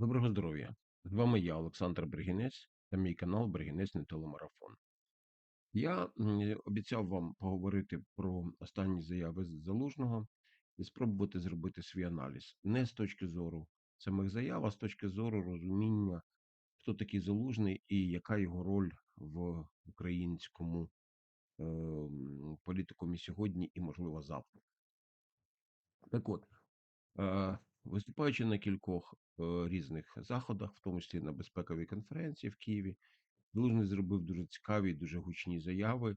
Доброго здоров'я! З вами я, Олександр Бригінець, та мій канал Бригінець не телемарафон. Я обіцяв вам поговорити про останні заяви Залужного і спробувати зробити свій аналіз. Не з точки зору самих заяв, а з точки зору розуміння, хто такий Залужний і яка його роль в українському е, політикумі сьогодні і, можливо, завтра. Так от, Е, Виступаючи на кількох е, різних заходах, в тому числі на безпековій конференції в Києві, Залужний зробив дуже цікаві, дуже гучні заяви,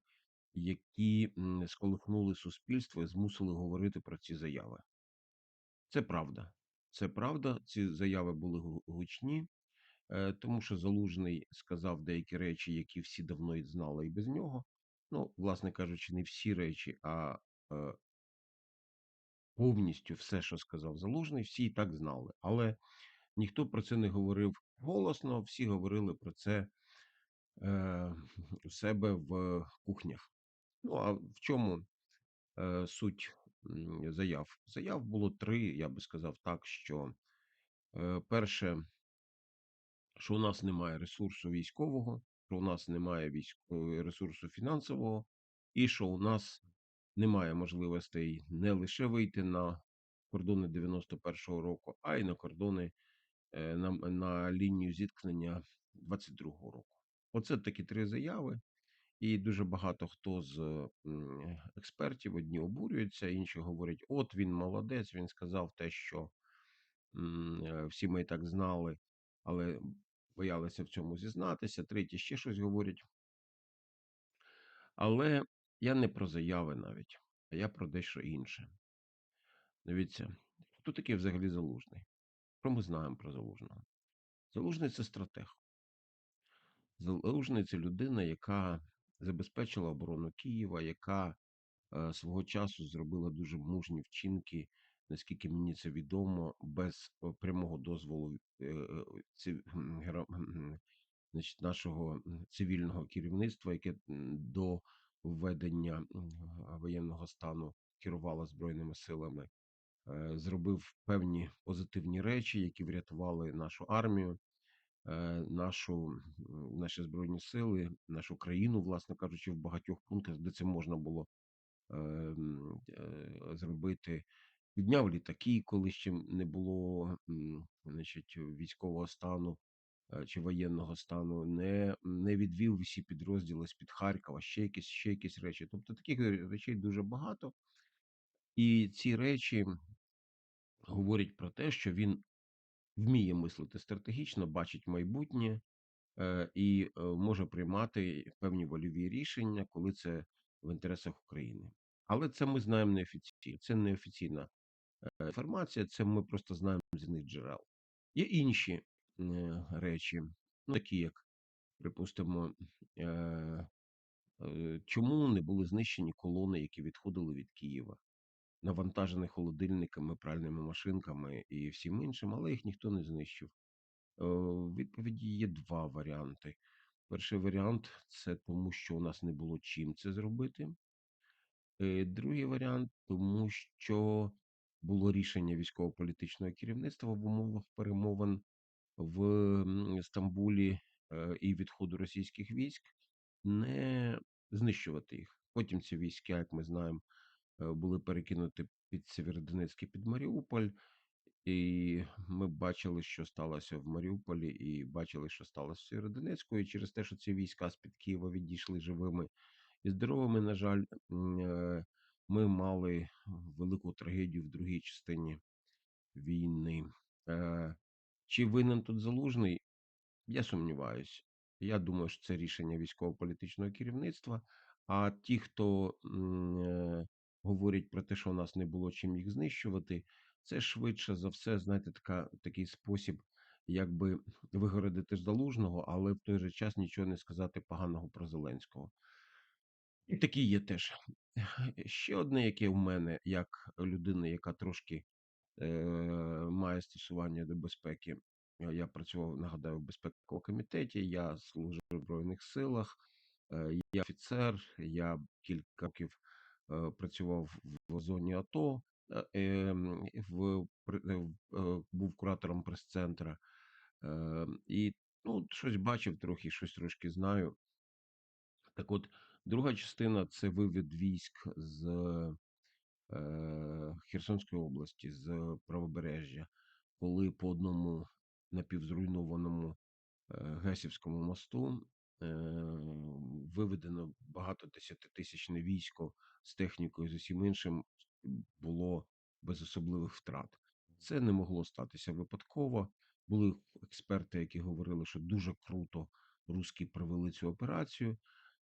які сколихнули суспільство і змусили говорити про ці заяви. Це правда. Це правда. Ці заяви були гучні, е, тому що Залужний сказав деякі речі, які всі давно і знали і без нього. Ну, власне кажучи, не всі речі, а е, повністю все, що сказав Залужний, всі і так знали. Але ніхто про це не говорив голосно, всі говорили про це е, у себе в кухнях. Ну а в чому е, суть заяв? Заяв було три, я би сказав так, що е, перше, що у нас немає ресурсу військового, що у нас немає військ... е, ресурсу фінансового, і що у нас немає можливостей не лише вийти на кордони 91-го року, а й на кордони е, на, на лінію зіткнення 22-го року. Оце такі три заяви, і дуже багато хто з експертів одні обурюються, інші говорять: от він молодець, він сказав те, що е, всі ми і так знали, але боялися в цьому зізнатися. Треті ще щось говорять. Але я не про заяви навіть, а я про дещо інше. Дивіться, хто такий взагалі залужний? Що ми знаємо про залужного? Залужний це стратег. Залужний це людина, яка забезпечила оборону Києва, яка е, свого часу зробила дуже мужні вчинки, наскільки мені це відомо, без е, прямого дозволу е, е, ци- м, геро- м, значить, нашого цивільного керівництва, яке до введення воєнного стану керувало збройними силами, е, зробив певні позитивні речі, які врятували нашу армію е, нашу, наші збройні сили, нашу країну, власне кажучи, в багатьох пунктах, де це можна було е, зробити. Підняв літаки, коли ще не було значить, військового стану чи воєнного стану, не, не відвів всі підрозділи з під Харкова, ще якісь, ще якісь речі. Тобто таких речей дуже багато. І ці речі говорять про те, що він вміє мислити стратегічно, бачить майбутнє, е, і е, може приймати певні вольові рішення, коли це в інтересах України. Але це ми знаємо неофіційно. Це неофіційна е, інформація, це ми просто знаємо з різних джерел. Є інші е, речі, ну такі як, припустимо, е, е, чому не були знищені колони, які відходили від Києва, навантажені холодильниками, пральними машинками і всім іншим, але їх ніхто не знищив. Е, відповіді є два варіанти. Перший варіант це тому, що у нас не було чим це зробити. Другий варіант тому, що було рішення військово-політичного керівництва в умовах перемовин в Стамбулі е, і відходу російських військ не знищувати їх. Потім ці війська, як ми знаємо, е, були перекинуті під Сєвєродонецьк і під Маріуполь. І ми бачили, що сталося в Маріуполі, і бачили, що сталося в Сєвєродонецьку. І через те, що ці війська з-під Києва відійшли живими і здоровими, на жаль, е, ми мали велику трагедію в другій частині війни. Чи винен тут залужний? Я сумніваюсь. Я думаю, що це рішення військово-політичного керівництва. А ті, хто м, е, говорять про те, що у нас не було чим їх знищувати, це швидше за все, знаєте, така, такий спосіб, якби вигородити залужного, але в той же час нічого не сказати поганого про Зеленського. І такі є теж. Ще одне, яке в мене, як людина, яка трошки має стосування до безпеки. Е, Я працював, нагадаю, в безпековому комітеті, я служив в Збройних силах, е, я офіцер, я кілька років е, працював в зоні АТО, е, в, е, е, був куратором прес-центра. Е, і ну, щось бачив трохи, щось трошки знаю. Так от, друга частина це вивід військ з е, Херсонської області, з правобережжя, коли по одному напівзруйнованому е, Гесівському мосту е, виведено багато десятитисячне військо з технікою, з усім іншим було без особливих втрат. Це не могло статися випадково. Були експерти, які говорили, що дуже круто русські провели цю операцію.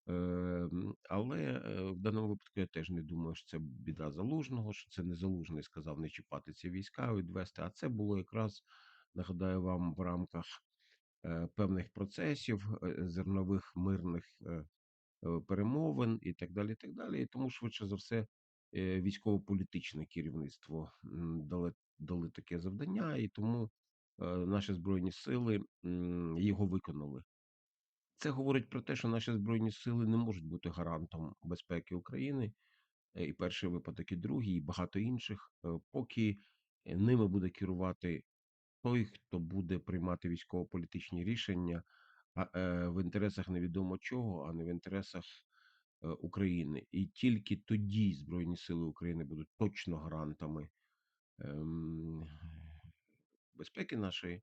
Е, але е, в даному випадку я теж не думаю, що це біда залужного, що це не залужний сказав не чіпати ці війська, відвести. А це було якраз нагадаю вам в рамках е, певних процесів, е, зернових мирних перемовин і так далі. І так далі. Тому швидше за все, військово-політичне керівництво м, дали, дали таке завдання, і тому наші збройні сили його виконали. Це говорить про те, що наші збройні сили не можуть бути гарантом безпеки України, е, і перший випадок, і другий, і багато інших, е, поки ними буде керувати той, хто буде приймати військово-політичні рішення е, в інтересах невідомо чого, а не в інтересах України. І тільки тоді Збройні Сили України будуть точно гарантами ем, безпеки нашої,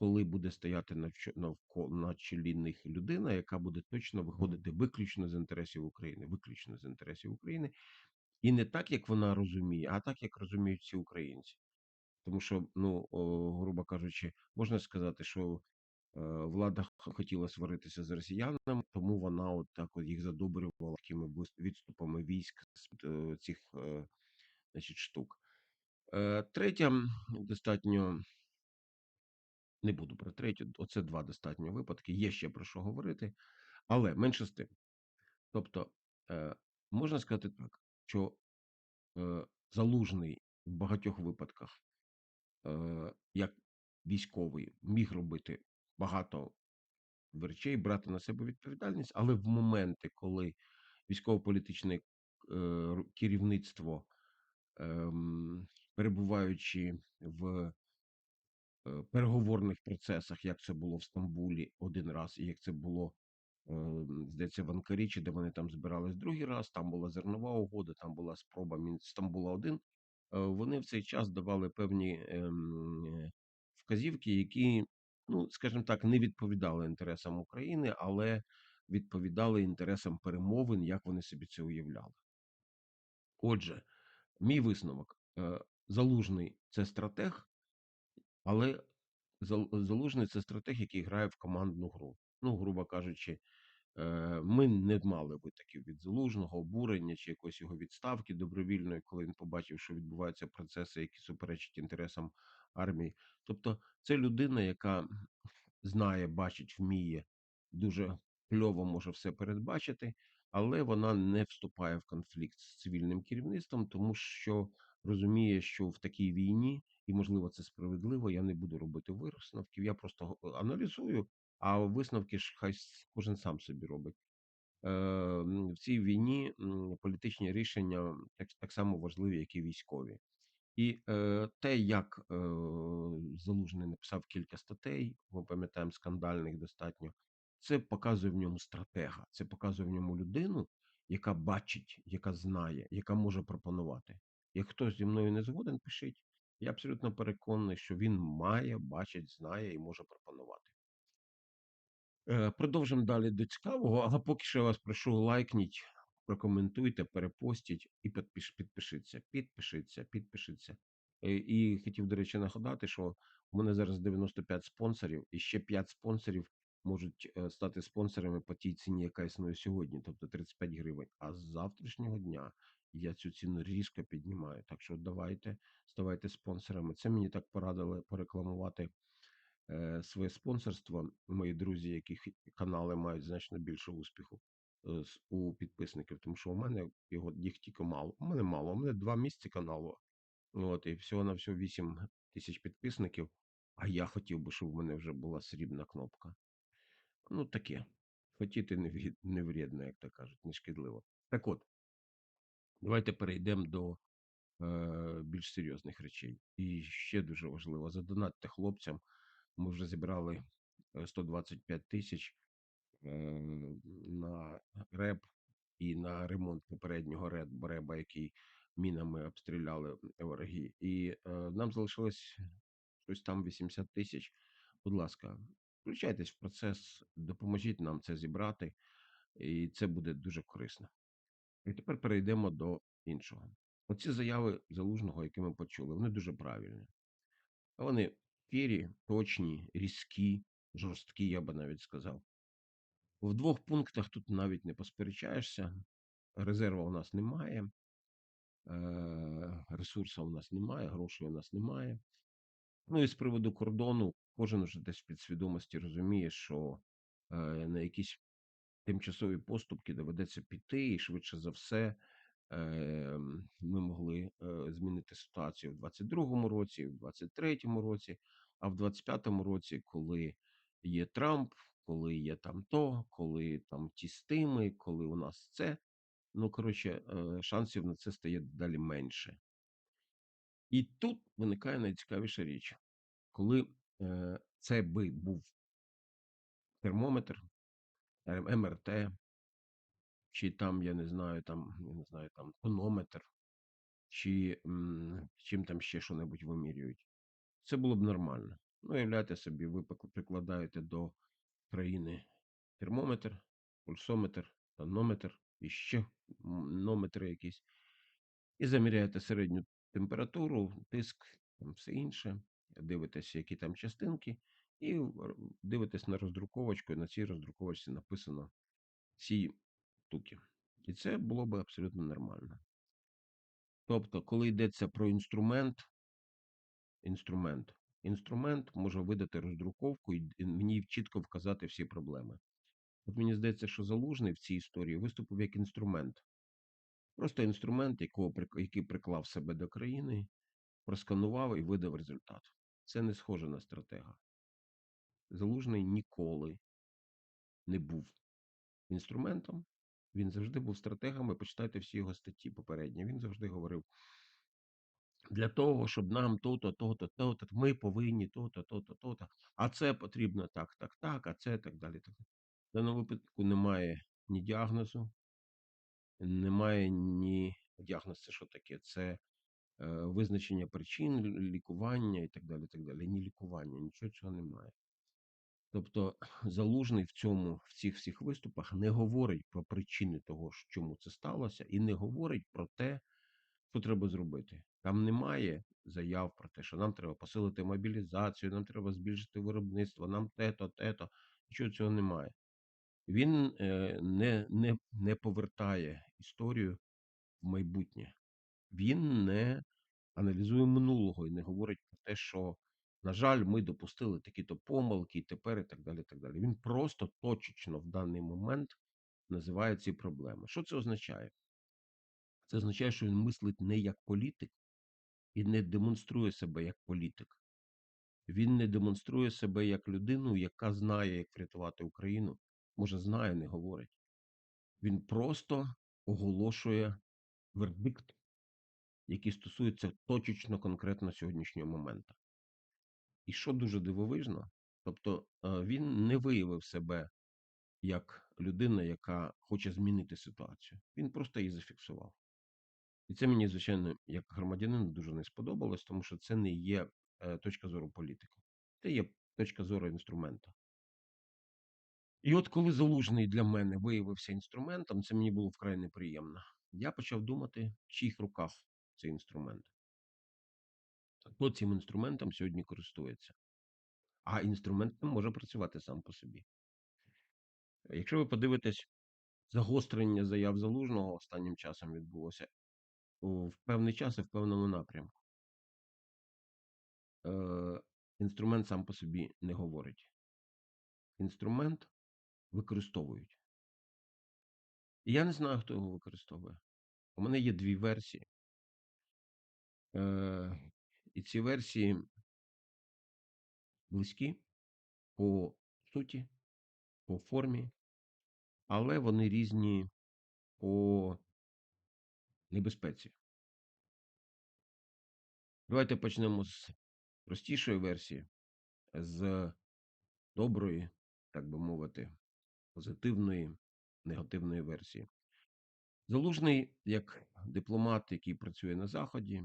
коли буде стояти навколо на чолі них людина, яка буде точно виходити виключно з інтересів України, виключно з інтересів України, і не так, як вона розуміє, а так, як розуміють всі українці. Тому що, ну, о, грубо кажучи, можна сказати, що е, влада хотіла сваритися з росіянами, тому вона от так от їх задобрювала такими відступами військ з е, цих е, значить, штук. Третя достатньо не буду про третю, оце два достатньо випадки. Є ще про що говорити, але менше з тим. Тобто, е, можна сказати так, що е, залужний в багатьох випадках, е, як військовий, міг робити багато речей, брати на себе відповідальність, але в моменти, коли військово-політичне е, керівництво, ем, перебуваючи в е, переговорних процесах, як це було в Стамбулі один раз, і як це було, е, здається, в Анкарі, де вони там збирались другий раз. Там була зернова угода, там була спроба Стамбула 1 е, Вони в цей час давали певні ем, е, вказівки, які, ну скажімо так, не відповідали інтересам України, але відповідали інтересам перемовин, як вони собі це уявляли. Отже, мій висновок: е, залужний це стратег, але Зал- Залужний це стратег, який грає в командну гру. Ну, грубо кажучи, е, ми не мали витоків від залужного обурення чи якоїсь його відставки добровільної, коли він побачив, що відбуваються процеси, які суперечать інтересам армії. Тобто, це людина, яка знає, бачить, вміє, дуже кльово може все передбачити, але вона не вступає в конфлікт з цивільним керівництвом, тому що розуміє, що в такій війні, і можливо це справедливо, я не буду робити висновків, я просто аналізую, а висновки ж хай кожен сам собі робить. Е, в цій війні політичні рішення так, так само важливі, як і військові. І е, те, як е, Залужний написав кілька статей, ми пам'ятаємо скандальних достатньо, це показує в ньому стратега, це показує в ньому людину, яка бачить, яка знає, яка може пропонувати. Як хтось зі мною не згоден, пишіть. Я абсолютно переконаний, що він має, бачить, знає і може пропонувати. Е, Продовжимо далі до цікавого, але поки що я вас прошу лайкніть, прокоментуйте, перепостіть і підпиш, підпишіться. Підпишіться, підпишіться. Е, І хотів, до речі, нагадати, що у мене зараз 95 спонсорів, і ще 5 спонсорів можуть е, стати спонсорами по тій ціні, яка існує сьогодні, тобто 35 гривень. А з завтрашнього дня я цю ціну різко піднімаю. Так що давайте, ставайте спонсорами. Це мені так порадили порекламувати е, своє спонсорство. Мої друзі, яких канали мають значно більше успіху е, у підписників, тому що у мене його їх тільки мало. У мене мало, у мене два місяці каналу. От, і всього на всього 8 тисяч підписників. А я хотів би, щоб в мене вже була срібна кнопка. Ну, таке. Хотіти не, вредно, як то кажуть, не шкідливо. Так от, давайте перейдемо до е, більш серйозних речей. І ще дуже важливо: задонатьте хлопцям. Ми вже зібрали е, 125 тисяч е, на РЕБ і на ремонт попереднього РЕБа, який мінами обстріляли вороги. І е, нам залишилось щось там 80 тисяч. Будь ласка, включайтесь в процес, допоможіть нам це зібрати, і це буде дуже корисно. І тепер перейдемо до іншого. Оці заяви залужного, які ми почули, вони дуже правильні. Вони фірі, точні, різкі, жорсткі, я би навіть сказав. В двох пунктах тут навіть не посперечаєшся. Резерву у нас немає, е, ресурсу у нас немає, грошей у нас немає. Ну і з приводу кордону, кожен вже десь в підсвідомості розуміє, що е, на якісь тимчасові поступки доведеться піти, і швидше за все е, ми могли е, змінити ситуацію в 22-му році, в 23-му році, а в 25-му році, коли є Трамп, коли є там то, коли там ті стими, коли у нас це. Ну, коротше, е, шансів на це стає далі менше. І тут виникає найцікавіша річ, коли це би був термометр, МРТ, чи там, я не знаю, там, я не знаю, там тонометр, чи м, чим там ще що-небудь вимірюють. Це було б нормально. Ну, уявляйте собі, ви прикладаєте до країни термометр, пульсометр, тонометр і ще нометри якісь, і заміряєте середню температуру, тиск, там все інше, дивитеся, які там частинки, і дивитесь на роздруковочку, і на цій роздруковочці написано ці штуки. І це було би абсолютно нормально. Тобто, коли йдеться про інструмент, інструмент, інструмент може видати роздруковку і мені чітко вказати всі проблеми. От мені здається, що залужний в цій історії виступив як інструмент. Просто інструмент, якого, який приклав себе до країни, просканував і видав результат. Це не схоже на стратега. Залужний ніколи не був інструментом. Він завжди був стратегом. Ви почитайте всі його статті попередні. Він завжди говорив: для того, щоб нам то-то, то-то, то-то, ми повинні то-то, то-то, то-то, а це потрібно так, так, так, а це так далі. Так. В даному випадку немає ні діагнозу, немає ні діагноз, це що таке? Це е, визначення причин, лікування і так далі. так далі. Ні лікування, нічого цього немає. Тобто залужний в цьому, в цих всіх виступах не говорить про причини того, чому це сталося, і не говорить про те, що треба зробити. Там немає заяв про те, що нам треба посилити мобілізацію, нам треба збільшити виробництво, нам те-то, те-то. Нічого цього немає. Він е, не, не, не повертає історію в майбутнє. Він не аналізує минулого і не говорить про те, що, на жаль, ми допустили такі-то помилки і тепер і так далі. і так далі. Він просто точечно в даний момент називає ці проблеми. Що це означає? Це означає, що він мислить не як політик і не демонструє себе як політик. Він не демонструє себе як людину, яка знає, як врятувати Україну. Може, знає, не говорить. Він просто оголошує вердикт, який стосується точечно конкретно сьогоднішнього моменту. І що дуже дивовижно, тобто е, він не виявив себе як людина, яка хоче змінити ситуацію. Він просто її зафіксував. І це мені, звичайно, як громадянину дуже не сподобалось, тому що це не є е, точка зору політика. Це є точка зору інструмента. І от коли залужний для мене виявився інструментом, це мені було вкрай неприємно. Я почав думати, в чиїх руках цей інструмент. Хто цим інструментом сьогодні користується? А інструмент не може працювати сам по собі. Якщо ви подивитесь, загострення заяв залужного останнім часом відбулося в певний час і в певному напрямку. Е, інструмент сам по собі не говорить. Інструмент використовують. І я не знаю, хто його використовує. У мене є дві версії. Е, і ці версії близькі по суті, по формі, але вони різні по небезпеці. Давайте почнемо з простішої версії. з доброї, так би мовити, позитивної, негативної версії. Залужний, як дипломат, який працює на Заході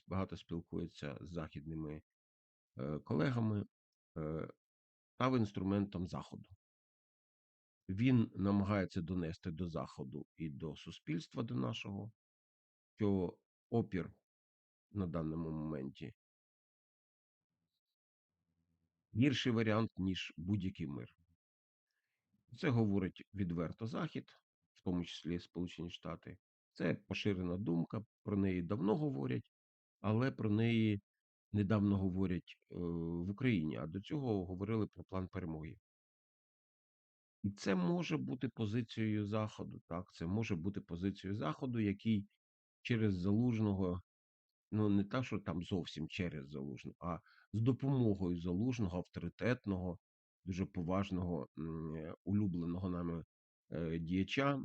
і багато спілкується з західними е, колегами, е, став інструментом Заходу. Він намагається донести до Заходу і до суспільства, до нашого, що опір на даному моменті гірший варіант, ніж будь-який мир. Це говорить відверто Захід, в тому числі Сполучені Штати. Це поширена думка, про неї давно говорять, але про неї недавно говорять е, в Україні. А до цього говорили про план перемоги. І це може бути позицією Заходу. Так, це може бути позицією Заходу, який через залужного, ну не так, що там зовсім через залужного, а з допомогою залужного, авторитетного, дуже поважного, е, улюбленого нами е, діяча,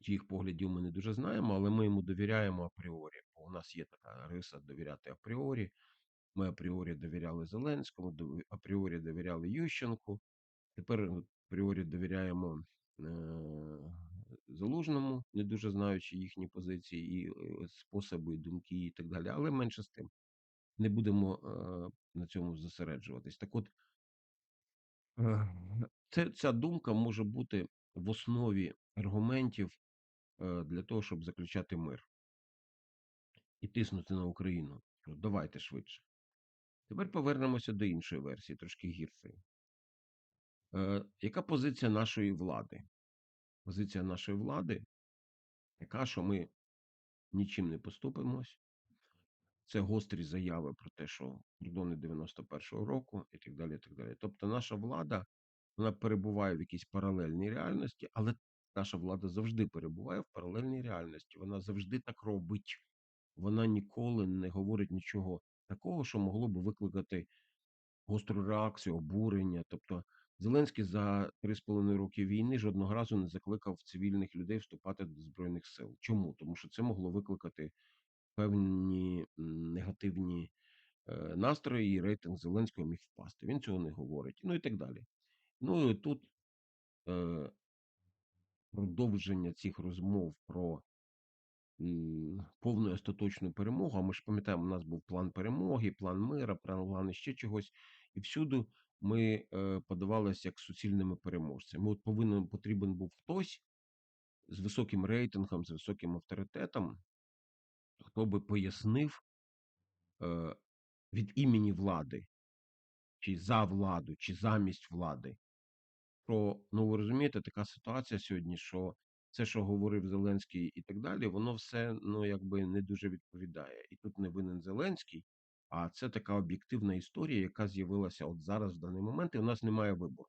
чиїх поглядів ми не дуже знаємо, але ми йому довіряємо апріорі. У нас є така риса довіряти апріорі. Ми апріорі довіряли Зеленському, апріорі довіряли Ющенку. Тепер апріорі довіряємо е, Залужному, не дуже знаючи їхні позиції і е, способи, і думки і так далі. Але менше з тим не будемо е, на цьому зосереджуватись. Так от, е, це, ця думка може бути в основі аргументів е, для того, щоб заключати мир і тиснути на Україну. Давайте швидше. Тепер повернемося до іншої версії, трошки гіршої. Е, яка позиція нашої влади? Позиція нашої влади така, що ми нічим не поступимось. Це гострі заяви про те, що кордони 91-го року і так далі. і так далі. Тобто, наша влада вона перебуває в якійсь паралельній реальності, але наша влада завжди перебуває в паралельній реальності. Вона завжди так робить. Вона ніколи не говорить нічого такого, що могло би викликати гостру реакцію, обурення. Тобто, Зеленський за три з половиною роки війни жодного разу не закликав цивільних людей вступати до збройних сил. Чому? Тому що це могло викликати певні негативні е, настрої, і рейтинг Зеленського міг впасти. Він цього не говорить. Ну і так далі. Ну і тут е, продовження цих розмов про повну остаточну перемогу. А ми ж пам'ятаємо, у нас був план перемоги, план мира, план ще чогось. І всюди ми е, подавалися як суцільними переможцями. От повинен потрібен був хтось з високим рейтингом, з високим авторитетом, хто би пояснив е, від імені влади, чи за владу, чи замість влади. Про, ну ви розумієте, така ситуація сьогодні, що це, що говорив Зеленський і так далі, воно все ну якби не дуже відповідає. І тут не винен Зеленський, а це така об'єктивна історія, яка з'явилася от зараз в даний момент, і у нас немає вибору.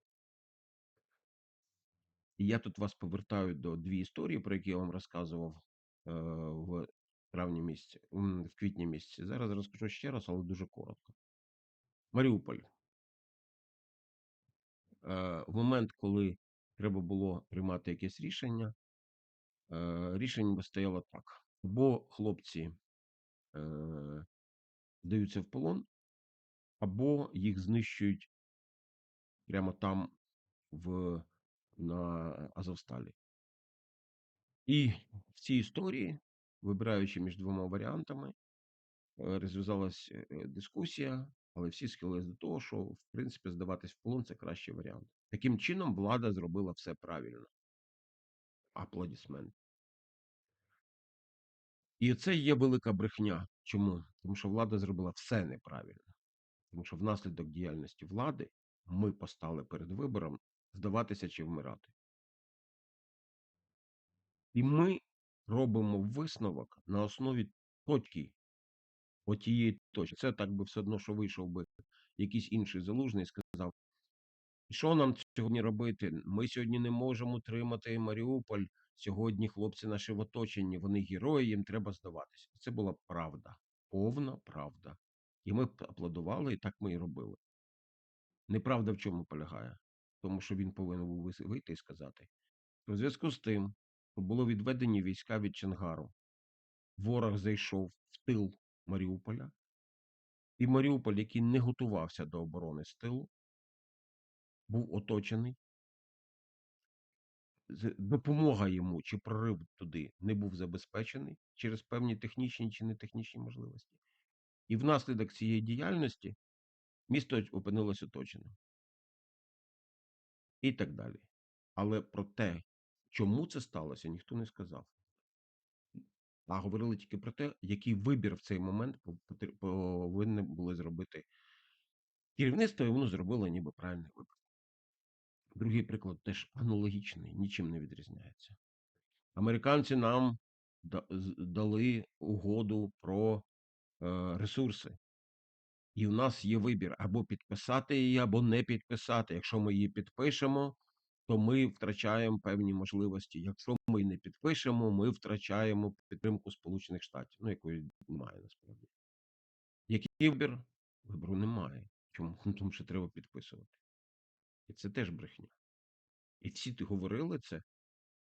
І я тут вас повертаю до дві історії, про які я вам розказував е, в травні місяці, в квітні місяці. Зараз розкажу ще раз, але дуже коротко. Маріуполь. Е, в момент, коли треба було приймати якесь рішення, е, рішення стояло так: або хлопці здаються в полон, або їх знищують прямо там, в, на Азовсталі. І в цій історії, вибираючи між двома варіантами, розв'язалась е, дискусія, але всі схилились до того, що в принципі здаватись в полон це кращий варіант. Таким чином, влада зробила все правильно. Аплодисмент. І це є велика брехня. Чому? Тому що влада зробила все неправильно. Тому що внаслідок діяльності влади ми постали перед вибором здаватися чи вмирати. І ми робимо висновок на основі точки, отієї точки. Це так би все одно, що вийшов би якийсь інший залужний і сказав: що нам сьогодні робити? Ми сьогодні не можемо тримати Маріуполь. Сьогодні хлопці наші в оточенні, вони герої, їм треба здаватися. Це була правда, повна правда. І ми аплодували, і так ми і робили. Неправда в чому полягає? Тому що він повинен був вийти і сказати. У зв'язку з тим, було відведені війська від Чангару, ворог зайшов в тил Маріуполя І Маріуполь, який не готувався до оборони з тилу, був оточений. Допомога йому чи прорив туди не був забезпечений через певні технічні чи нетехнічні можливості. І внаслідок цієї діяльності місто опинилося оточеним. І так далі. Але про те, чому це сталося, ніхто не сказав. А говорили тільки про те, який вибір в цей момент пов- повинні були зробити керівництво, і воно зробило ніби правильний вибір. Другий приклад теж аналогічний, нічим не відрізняється. Американці нам дали угоду про е, ресурси. І в нас є вибір або підписати її, або не підписати. Якщо ми її підпишемо, то ми втрачаємо певні можливості. Якщо ми не підпишемо, ми втрачаємо підтримку Сполучених Штатів, ну якої немає насправді. Який вибір? Вибору немає. Чому? Тому що треба підписувати. Це теж брехня. І всі говорили це,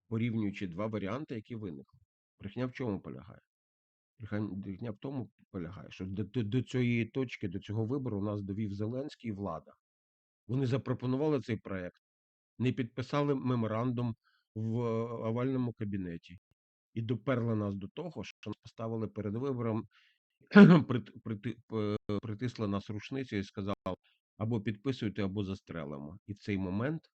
порівнюючи два варіанти, які виникли. Брехня в чому полягає? Брехня в тому полягає, що до, до, до цієї точки, до цього вибору нас довів Зеленський і влада. Вони запропонували цей проект, не підписали меморандум в е, овальному кабінеті і доперли нас до того, що нас поставили перед вибором, прит- прити- притисли нас рушницею і сказали, або підписуйте, або застрелимо. І в цей момент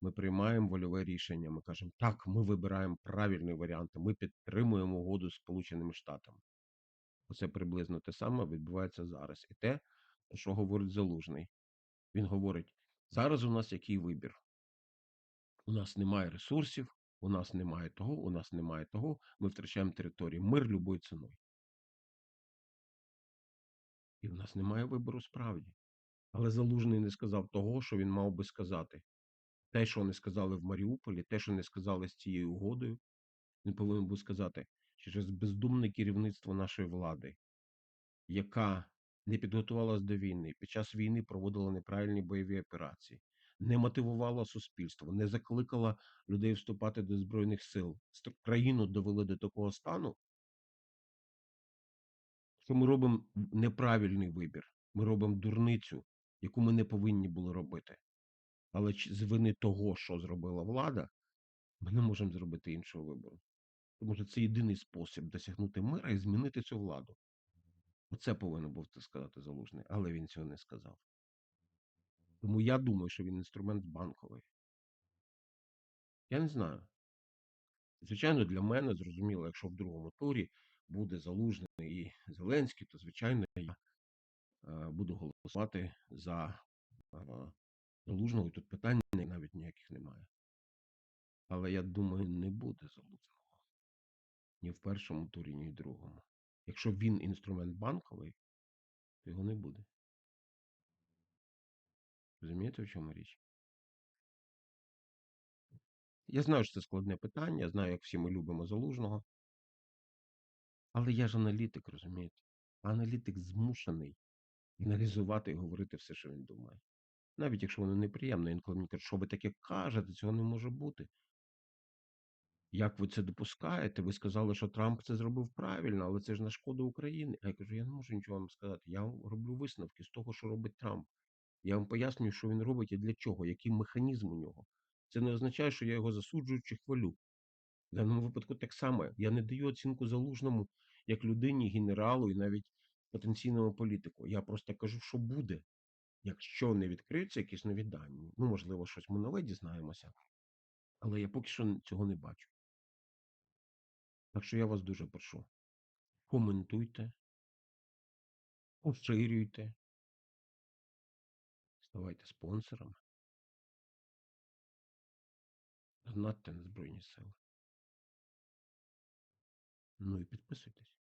ми приймаємо вольове рішення. Ми кажемо, так, ми вибираємо правильний варіант, ми підтримуємо угоду з Сполученими Штатами. Оце приблизно те саме відбувається зараз. І те, що говорить Залужний. Він говорить: зараз у нас який вибір? У нас немає ресурсів, у нас немає того, у нас немає того. Ми втрачаємо територію. Мир любою ціною. І в нас немає вибору справді. Але Залужний не сказав того, що він мав би сказати. Те, що не сказали в Маріуполі, те, що не сказали з цією угодою, він повинен був сказати через бездумне керівництво нашої влади, яка не підготувалась до війни, під час війни проводила неправильні бойові операції, не мотивувала суспільство, не закликала людей вступати до збройних сил. Країну довели до такого стану, що ми робимо неправильний вибір. Ми робимо дурницю, яку ми не повинні були робити. Але з вини того, що зробила влада, ми не можемо зробити іншого вибору. Тому що це єдиний спосіб досягнути мира і змінити цю владу. Оце повинен був це сказати Залужний, але він цього не сказав. Тому я думаю, що він інструмент банковий. Я не знаю. Звичайно, для мене зрозуміло, якщо в другому турі буде Залужний і Зеленський, то звичайно я буду голосувати за е, Залужного. І тут питань навіть ніяких немає. Але я думаю, не буде Залужного. Ні в першому турі, ні в другому. Якщо він інструмент банковий, то його не буде. Розумієте, в чому річ? Я знаю, що це складне питання, я знаю, як всі ми любимо залужного. Але я ж аналітик, розумієте? Аналітик змушений аналізувати і говорити все, що він думає. Навіть якщо воно неприємно, інколи мені кажуть, що ви таке кажете, цього не може бути. Як ви це допускаєте? Ви сказали, що Трамп це зробив правильно, але це ж на шкоду України. А я кажу, я не можу нічого вам сказати. Я вам роблю висновки з того, що робить Трамп. Я вам пояснюю, що він робить і для чого, який механізм у нього. Це не означає, що я його засуджую чи хвалю. В даному випадку так само. Я не даю оцінку залужному як людині, генералу і навіть потенційному політику. Я просто кажу, що буде, якщо не відкриються якісь нові дані. Ну, можливо, щось ми нове дізнаємося, але я поки що цього не бачу. Так що я вас дуже прошу. Коментуйте, поширюйте, ставайте спонсорами. Донатьте на Збройні Сили. Ну і підписуйтесь.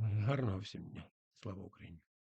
Гарного всім дня. Слава Україні!